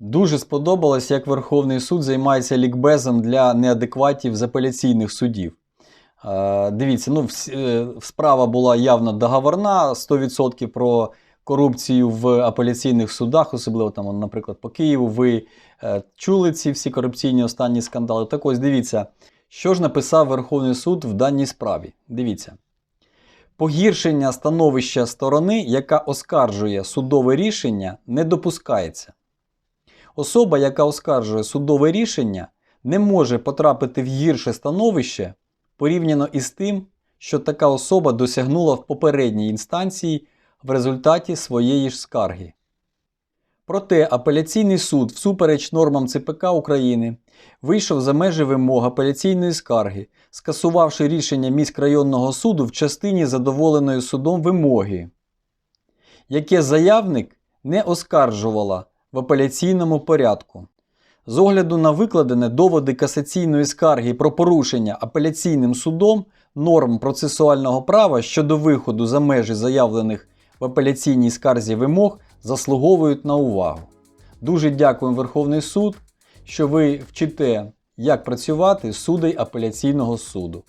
Дуже сподобалось, як Верховний суд займається лікбезом для неадекватів з апеляційних судів. Е, Дивіться, ну, е, справа була явно договорна, 100% про корупцію в апеляційних судах, особливо там, наприклад, по Києву. Ви е, чули ці всі корупційні останні скандали. Так ось дивіться, що ж написав Верховний суд в даній справі. Дивіться. Погіршення становища сторони, яка оскаржує судове рішення, не допускається. Особа, яка оскаржує судове рішення, не може потрапити в гірше становище порівняно із тим, що така особа досягнула в попередній інстанції в результаті своєї ж скарги. Проте апеляційний суд, всупереч нормам ЦПК України, вийшов за межі вимог апеляційної скарги, скасувавши рішення міськрайонного суду в частині задоволеної судом вимоги, яке заявник не оскаржувала в апеляційному порядку. З огляду на викладене доводи касаційної скарги про порушення апеляційним судом норм процесуального права щодо виходу за межі заявлених в апеляційній скарзі вимог заслуговують на увагу. Дуже дякуємо Верховний суд, що ви вчите, як працювати судей апеляційного суду.